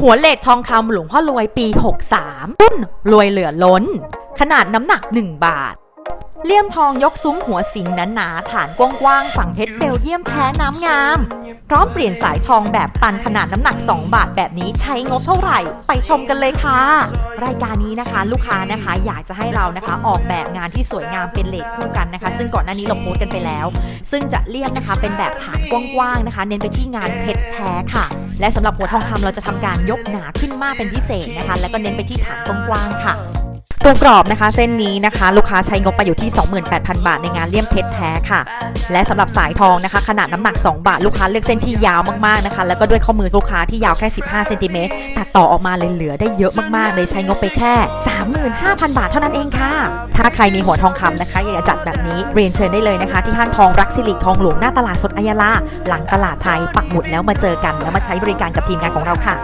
หัวเลททองคำหลวงพ่อรวยปี 63รุ่นรวยเหลือล้น ขนาดน้ำหนัก 1 บาท เลี่ยมทองยกซุ้มหัวสิงหนาๆฐานกว้างๆฝั่งเพชรเบลเยียมแท้น้ำงาม พร้อมเปลี่ยนสายทองแบบตันขนาดน้ำหนัก 2 บาทแบบนี้ใช้งบเท่าไหร่ ไปชมกันเลยค่ะ รายการนี้นะคะลูกค้านะคะอยากจะให้เรานะคะออกแบบงานที่สวยงามเป็นเลทคู่กันนะคะ ซึ่งก่อนหน้านี้เราโพสต์กันไปแล้ว ซึ่งจะเลี่ยมนะคะเป็นแบบฐานกว้างๆนะคะ เน้นไปที่งานเพชรแท้ค่ะ และสำหรับหัวทองคำเราจะทำการยกหนาขึ้นมากเป็นพิเศษนะคะ แล้วก็เน้นไปที่ฐานกว้างๆค่ะ ตัวกรอบนะคะเส้นนี้นะคะ ลูกค้าใช้งบไปอยู่ที่ 28,000 บาทในงานเลี่ยมเพชรแท้ค่ะ และสำหรับสายทองนะคะ ขนาดน้ำหนัก 2 บาท ลูกค้าเลือกเส้นที่ยาวมากๆนะคะ แล้วก็ด้วยข้อมือลูกค้าที่ยาวแค่ 15เซนติเมตรตัดต่อออกมาเลยเหลือได้เยอะมากๆ เลยใช้งบไปแค่ 35,000 บาทเท่านั้นเองค่ะ ถ้าใครมีหัวทองคำนะคะอยากจะจัดแบบนี้เรียนเชิญได้เลยนะคะ ที่ห้างทองรักสิริทองหลวงหน้าตลาดสดอัยยาลาหลังตลาดไทยปักหมุดแล้วมาเจอกันแล้วมาใช้บริการกับทีมงานของเราค่ะ